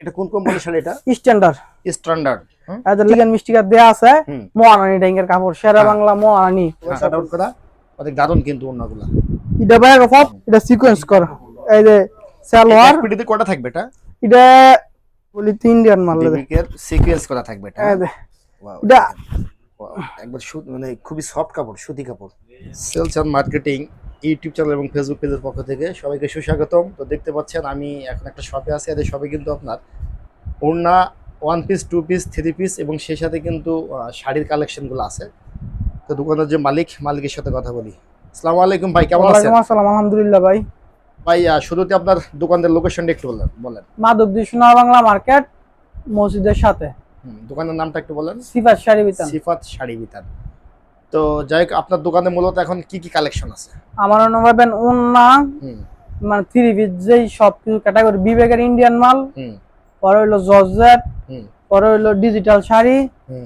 এটা কোন কোম্পানির শাড়ি এটা? স্ট্যান্ডার্ড স্ট্যান্ডার্ড এদের লিগান মিষ্টিকার দেয়া আছে হুম। মহারানী ডাইঙ্গের কাপড় সেরা হ্যাঁ। বাংলা মহারানী কাট আউট করা অনেক দারুণ কিন্তু অন্যগুলা এটা ভাই সব এটা সিকোয়েন্স কর। এই যে সালোয়ার পিডিতে কটা থাকবে এটা? এটা বলি তিন মাল লাগে বিবিকের সিকোয়েন্স করা থাকবে এটা এই যে। Wow, এটা একবার সু- মানে খুবই সফট কাপড় সুতি কাপড়। Sales and marketing YouTube channel এবং ফেসবুক পেজের পক্ষ থেকে সবাইকে সুস্বাগতম। তো দেখতে পাচ্ছেন আমি এখন একটা শপে আছি এদের শপে কিন্তু আপনার ওড়না one piece two piece three piece এবং সেই সাথে কিন্তু শাড়ির কালেকশনগুলো আছে। তো দোকানের যে মালিক মালিকের সাথে কথা বলি। আসসালামু আলাইকুম ভাই কেমন আছেন? আসসালাম আলহামদুলিল্লাহ ভাই। ভাই শুরুতে আপনার দোকানের লোকেশনটা একটু বলেন বলেন। মাধবদী সোনার বাংলা মার্কেট মসজিদের সাথে। দোকানের নামটা একটু বলেন। সিফাত শাড়ি বিতান। সিফাত শাড়ি বিতান। তো যাই হোক আপনার দোকানে মূলত এখন কি কি কালেকশন আছে? আমার অন্য উন্না মানে থ্রি পিস যেই সব কিছু ক্যাটাগরি বিবেকের ইন্ডিয়ান মাল পরে হইল জর্জেট পরে হইল digital sari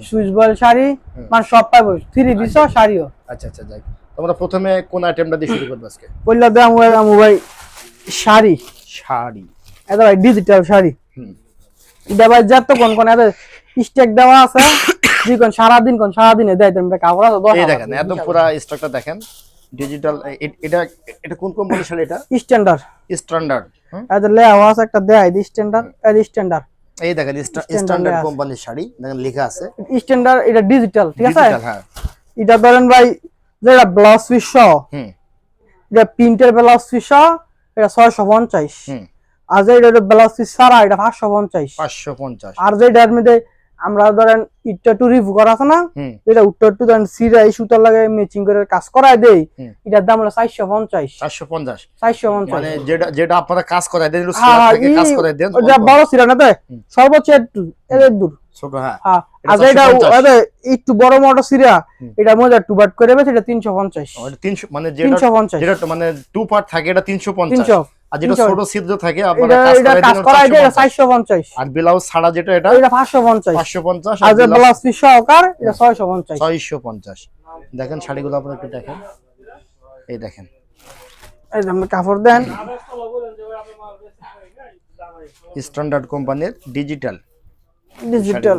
Swiss voile sari মানে সব পাইব থ্রি পিসও শাড়িও। আচ্ছা আচ্ছা যাই তোমরা প্রথমে কোন আইটেমটা দিয়ে শুরু করবে আজকে? বললে দাম আমু ভাই শাড়ি। শাড়ি। এটা ভাই ডিজিটাল শাড়ি। হুম। এটা ভাই যত কোন কোন এদের স্টেক দেওয়া আছে। যে কোন সারাদিন কোন সারাদিনে দেয় তুমি কাপড় আছে দশ এই দেখেন একদম পুরো স্টকটা দেখেন। ডিজিটাল এটা এটা কোন কোম্পানির শাড়ি এটা? স্ট্যান্ডার্ড স্ট্যান্ডার্ড লেওয়া আছে একটা দেয় স্ট্যান্ডার্ড এর স্ট্যান্ডার্ড এই দেখেন স্ট্যান্ডার্ড কোম্পানির শাড়ি দেখেন লেখা আছে। স্ট্যান্ডার্ড এটা ডিজিটাল ঠিক আছে? হ্যাঁ। এটা ধরেন ভাই যেটা ব্লাউজ পিস সহ হুম। এটা প্রিন্টের ব্লাউজ পিস সহ এটা ছয়শো পঞ্চাশ। হুম। আর যেটা ব্লাউজ পিস ছাড়া এটা পাঁচশো পঞ্চাশ। পাঁচশো পঞ্চাশ। আর যেটার মধ্যে আমরা ধরেন ইটটা একটু রিভিউ করা আছে না যেটা উত্তর টু ধরেন সিরাই সুতার লাগে ম্যাচিং করে কাজ করায় দেই এটার দাম হলো চারশো পঞ্চাশ। চারশো পঞ্চাশ। চারশো পঞ্চাশ। মানে যেটা যেটা আপনারা কাজ করাই দেন একটু হ্যাঁ, থেকে কাজ করাই দেন অল্প। বড় সিরা না তো সর্বোচ্চ একটু এদের দূর। ছোট হ্যাঁ। হ্যাঁ এটা আর 450 একটু বড় মোটো সিরা এটা মজা টু বাট করে দেবে সেটা তিনশো পঞ্চাশ। ওটা তিনশো মানে যেটা তিনশো পঞ্চাশ। যেটা মানে টু পার্ট থাকে এটা তিনশো পঞ্চাশ। তিনশো। আর যেটা ছোট ছিদ্র থাকে আপনারা কাজ এটা করাই কাজ দেন করায় দিয়ে 450 আর ব্লাউজ ছাড়া যেটা এটা আর ব্লাউজ পিস সহকার পঞ্চাশ। দেখেন শাড়িগুলো আপনারা একটু দেখেন। এই দেখেন। এই কাপড় দেন। স্ট্যান্ডার্ড কোম্পানির ডিজিটাল ডিজিটাল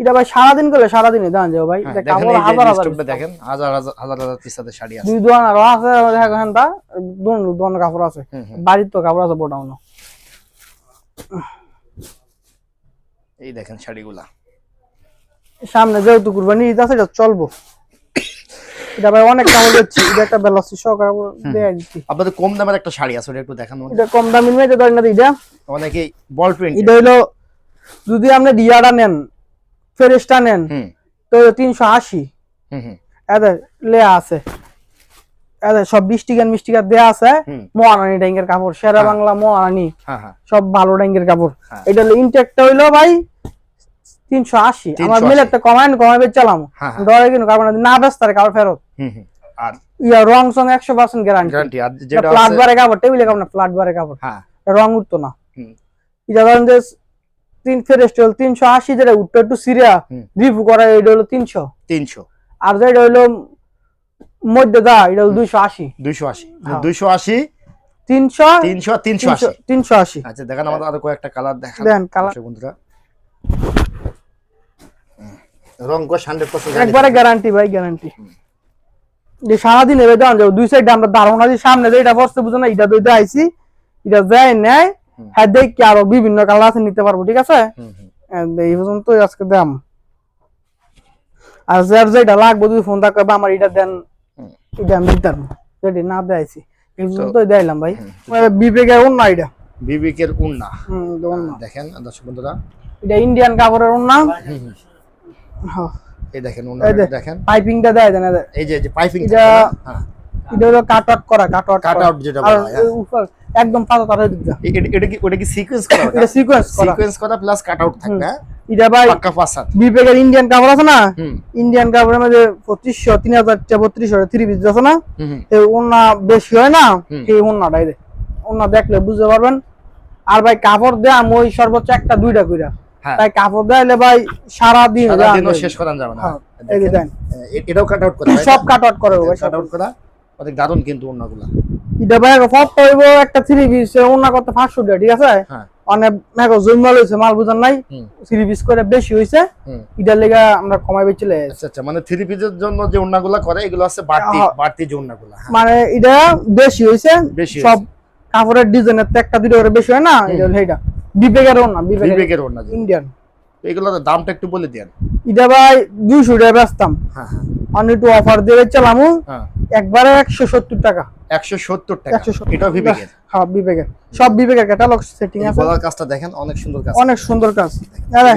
এটা ভাই সারাদিন করলে সারাদিনে দান যাও ভাই। কাপড় হাজার হাজার দেখেন হাজার হাজার হাজার শাড়ি আছে। দুই দোকান আরও আছে দেখেন তা দোন দোকান কাপড় আছে। বাড়ির তো কাপড় আছে বোটাউন এই দেখেন শাড়িগুলা। সামনে যেহেতু কুরবানি ঈদ আছে এটা চলবো। এটা ভাই অনেক কাপড় দিচ্ছি এটা একটা বেলাসি সহকারে দেয়া দিচ্ছি। আপনাদের কম দামের একটা শাড়ি আছে ওটা একটু দেখান। এটা কম দামি মেয়ে ধরেন না এটা অনেকে বল প্রিন্ট এটা হইল যদি আপনি ডিয়াটা নেন ফেরেস্টা নেন তো তিনশো আশি। এদের লেয়া আছে। এদের সব বৃষ্টিগান মিষ্টিকার দেয়া আছে। মহারানী ডাইঙ্গের কাপড় সেরা হ্যাঁ। বাংলা মহারানী। হ্যাঁ হ্যাঁ। সব ভালো ডাইঙ্গের কাপড়। এটা হলো ইনটেকটা হইল ভাই তিনশো আশি। আমার 380 একটা তো কমাই কমাই চালাম। হ্যাঁ, হ্যাঁ। ডরে কিন্তু কাপড় না ব্যস্ত কাপড় ফেরত। হুম হুম। আর ইয়া রং সং একশো পার্সেন্ট গ্যারান্টি গ্যারান্টি ফ্লাট বারে কাপড় টেবিলে কাপড় না ফ্লাট বারে কাপড়। রং উঠতো না। এটা ধরেন যে তিন ফেরেস্টল তিনশো আশি যেটা একটু সিরিয়া। করা এটা হলো তিনশো। তিনশো। আর যেটা হইল মধ্যে দা এটা হলো দুইশো আশি। দুইশো আশি। হ্যাঁ। দুইশো আশি তিনশো তিনশো তিনশো আশি। তিনশো আশি। আচ্ছা দেখেন আমাদের আরও কয়েকটা কালার দেখান। দেন কালার বন্ধুরা। রং কোশ হান্ড্রেড পার্সেন্ট একবারে গ্যারান্টি ভাই গ্যারান্টি যে সারাদিন এবার দেওয়া যাবে দুই সাইড আমরা আছি সামনে দিয়ে এটা বসতে বুঝো না এটা আইছি এটা দেয় নেয়। হ্যাঁ দেখি আরও বিভিন্ন কালার আছে নিতে পারব ঠিক আছে? এই পর্যন্ত আজকে দাম আর যার যেটা লাগবে যদি ফোন থাকবে আমার এটা দেন এটা আমি দিতাম যদি না দেয়াইছি এই পর্যন্ত দিলাম ভাই। হুম। বিবেকে অন্য এটা। বিবেকের উন্না। দেখেন দর্শক বন্ধুরা। এটা ইন্ডিয়ান কাপড়ের হুম। হ্যাঁ, এই দেখেন উন্না দেখেন। পাইপিংটা দেয় দেন এই যে। যে পাইপিং এটা- হ্যাঁ। এটা হলো কাট আউট করা কাট আউট কাট আউট যেটা বলা হয় হ্যাঁ। একদম পাতা তার দিক এটা কি ওটা কি সিকোয়েন্স করা এটা সিকোয়েন্স করা। সিকোয়েন্স করা প্লাস কাট আউট হ্যাঁ? এটা ভাই পাক্কা বিবেকের ইন্ডিয়ান কাপড় আছে না? ইন্ডিয়ান কাপড়ের মধ্যে পঁচিশশো তিন হাজার বত্রিশশো থ্রি পিস আছে না। এই ওন্না বেশি হয় না। এই ওন্নাটাই দে। ওন্না দেখলে বুঝতে পারবেন। আর ভাই কাপড় দেয় আমি ওই সর্বোচ্চ একটা দুইটা কইরা। হ্যাঁ। তাই কাপড় দেয়ালে ভাই সারা দিন শেষ করা যাবে না। হ্যাঁ, এটাও কাট আউট করা সব কাট আউট করে ভাই কাট আউট করা। অনেক দারুণ কিন্তু অন্যগুলা এটা ভাই সব করব একটা থ্রি পিস ওন্না করতে পাঁচশো টাকা ঠিক আছে? হ্যাঁ। অনেক মেঘ জন্মাল হয়েছে মাল বুঝার নাই। থ্রি পিস করে বেশি হুম। এটার লেগে আমরা কমাই বেচলে আচ্ছা আচ্ছা মানে থ্রি পিসের জন্য যে ওড়নাগুলো করে এগুলো আছে বাড়তি। বাড়তি যে ওড়নাগুলো হ্যাঁ। মানে এটা বেশি হইছে। বেশি সব কাপড়ের ডিজাইনের তো একটা দুটো করে বেশি হয় না? এটা হলো এইটা। বিবেকেরও না বিবেকের বিবেকের ওড়না ইন্ডিয়ান এগুলোর দামটা একটু বলে দেন। এটা ভাই দুইশো টাকা বেচতাম। হ্যাঁ হ্যাঁ আমি একটু অফার দিয়ে চালামু একবারে একশো সত্তর টাকা। একশো সত্তর টাকা। 170 এটাও বিবেকের। হ্যাঁ বিবেকের। সব বিবেকের ক্যাটালগ সেটিং আছে। গলার কাজটা দেখেন অনেক সুন্দর কাজ। অনেক সুন্দর কাজ।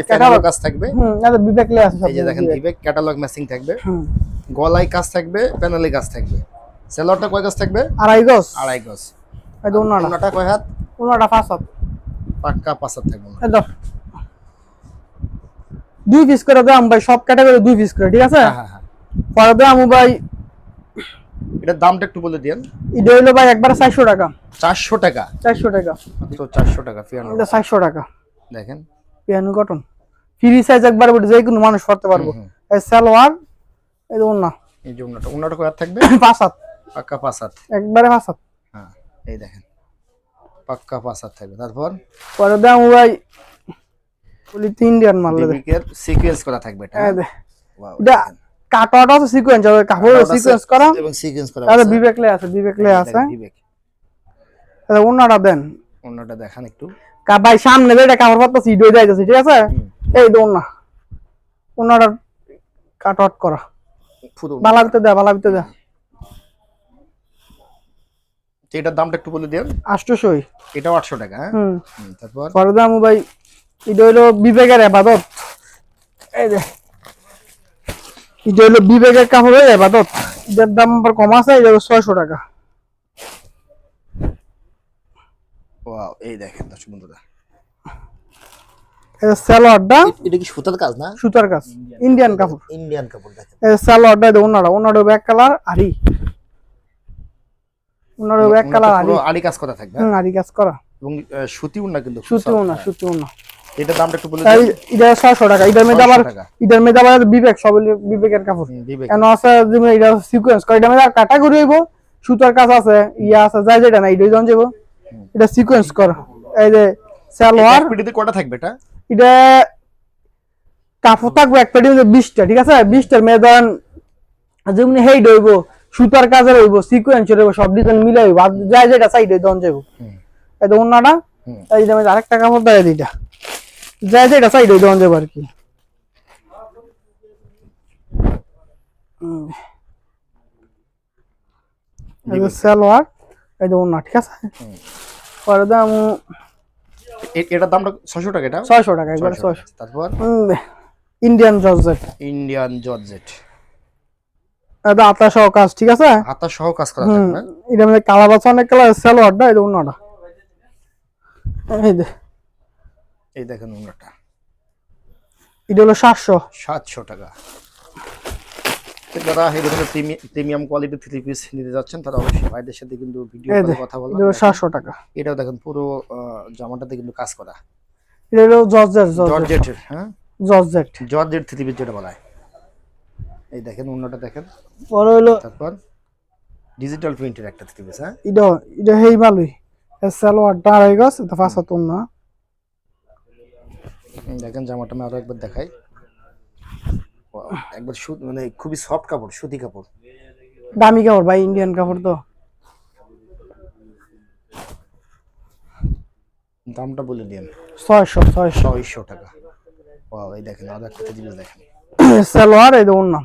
ক্যাটালগ কাজ থাকবে। হুম এটা বিবেক লে আছে সব এই যে দেখেন বিবেক। ক্যাটালগ ম্যাচিং থাকবে। হুম। গলায় কাজ থাকবে প্যানেলে কাজ থাকবে। সেলরটা কয় কাজ থাকবে? আড়াই গজ। আড়াই গজ। এই ওনাটা কয় হাত? ওনাটা পাঁচ হাত। পাক্কা পাঁচ হাত থাকবে। দুই পিস করে দাম ভাই সব ক্যাটাগরি দুই পিস করে ঠিক আছে? হ্যাঁ হ্যাঁ হ্যাঁ। পরে দাম ভাই এটার দামটা একটু বলে দিন এটা হইল ভাই একবার চারশো টাকা। চারশো টাকা? চারশো টাকা। তো চারশো টাকা পিয়ানো এটা চারশো টাকা। দেখেন। পিয়ানো কটন ফ্রি সাইজ একবার বটে যে কোনো মানুষ পড়তে পারব। এই সালোয়ার এই যে ওনা এই যে কয় হাত থাকবে? পাঁচ হাত। পাক্কা পাঁচ হাত। একবারে পাঁচ হাত। হ্যাঁ এই দেখেন। পাক্কা পাঁচ হাত থাকবে। তারপর? পরে দাম ভাই বলি ইন্ডিয়ান মাল দে বিবেকের সিকোয়েন্স করা থাকবে এটা। দে। এটা কাটওয়াটা আছে সিকোয়েন্স হবে কাপড় সিকোয়েন্স করা। এবং সিকোয়েন্স করা আছে। বিবেক লে আছে বিবেক লে আছে। বিবেক। তাহলে ওনাটা দেন। ওনাটা দেখান একটু। কা- ভাই সামনে যেটা কাপড় পাতা সিট হয়ে যাইতেছে ঠিক আছে? এই তো ওনা। ওনাটা কাটওয়াট করা। পুরো বালা ভিতরে দেয় বালা ভিতরে দেয়। তো এটার দামটা একটু বলে দিন আষ্টশোই এটাও আটশো টাকা হ্যাঁ? তারপর? পরে দাম ভাই এটা হইল বিবেকের আবাদত। এই যে এটা হইল বিবেকের কাপড়ের আবাদত। এটার দাম আবার কম আছে এটা ছয়শো টাকা। ওয়াও এই দেখেন দর্শক বন্ধুরা। এটা সালোয়ারটা এটা কি সুতার কাজ না? সুতার কাজ ইন্ডিয়ান কাপড়। ইন্ডিয়ান কাপড় দেখেন। এই সালোয়ারটা এটা ওনারা ওনারও ব্যাক কালার আরি ব্যাক কালার আরি কাজ করা থাকবে? আরি কাজ করা। এবং সুতি উন্না কিন্তু সুতি ওনা এটার দামটা একটু বলে এই দিন এটা ছয়শো টাকা। এটার মধ্যে আবার 600 এটার মধ্যে আবার বিবেক সব বিবেকের কাপড়। কেন আছে যেমন এটা সিকোয়েন্স এটা মধ্যে ক্যাটাগরি হইব। সুতার কাজ আছে ইয়া আছে যাই যেটা না এটা জন যাব এটা সিকোয়েন্স করা। এই যে সালোয়ার পিটিতে কটা থাকবে এটা? এটা কাপড় থাকবে এক মধ্যে ঠিক আছে? বিশটার মেয়ে ধরেন যেমনি হেইড হইব সুতার কাজের হইব সিকোয়েন্স হইব সব ডিজাইন মিলে হইব। আর যাই যেটা সাইড যাইব। হুম, এই তো অন্যটা। এই যে আমি আরেকটা কাপড় দেয় দিটা যেটা সাইড হইতে যাইব আর কি। সালোয়ার এই যে অন্য ঠিক আছে। পরে দাম এটার দামটা ছশো টাকা এটা? ছয়শো টাকা একবার ছয়শো তারপর? ইন্ডিয়ান জর্জেট ইন্ডিয়ান জর্জেট এটা আতা সহ কাজ ঠিক আছে? হাতা সহ কাজ করা থাকবে। এটা মধ্যে কালার আছে অনেক কালার সালোয়ারটা এটা অন্যটা এই যে এই দেখেন উন্নাটা এটা হলো সাতশো। সাতশো টাকা। যারা এই ধরনের প্রিমিয়াম কোয়ালিটি থ্রি পিস নিতে যাচ্ছেন তারা অবশ্যই ভাইদের সাথে কিন্তু ভিডিও কলে কথা বলা এটা হলো সাতশো টাকা। এটাও দেখেন পুরো জামাটাতে কিন্তু কাজ করা। এটা হলো জর্জেট জর্জেট। জর্জেট হ্যাঁ? জর্জেট। জর্জেট থ্রি পিস যেটা বলা হয়। এই দেখেন অন্যটা দেখেন। পরে হলো তারপর ডিজিটাল প্রিন্টের একটা থ্রি পিস হ্যাঁ? এটা এটা হেই মালুই। সালোয়ারটা আড়াই গজ এটা পাঁচ হাত হুম, দেখেন জামাটা আমি আরও একবার দেখাই। একবার সুত মানে খুবই সফট কাপড় সুতি কাপড়। দামি কাপড় ভাই ইন্ডিয়ান কাপড় তো। দামটা বলে দিন। ছয়শো ছয়শো। ছয়শো টাকা। Wow, এই দেখেন আরও একটা জিনিস দেখেন। সালোয়ার এই দেখুন অন্য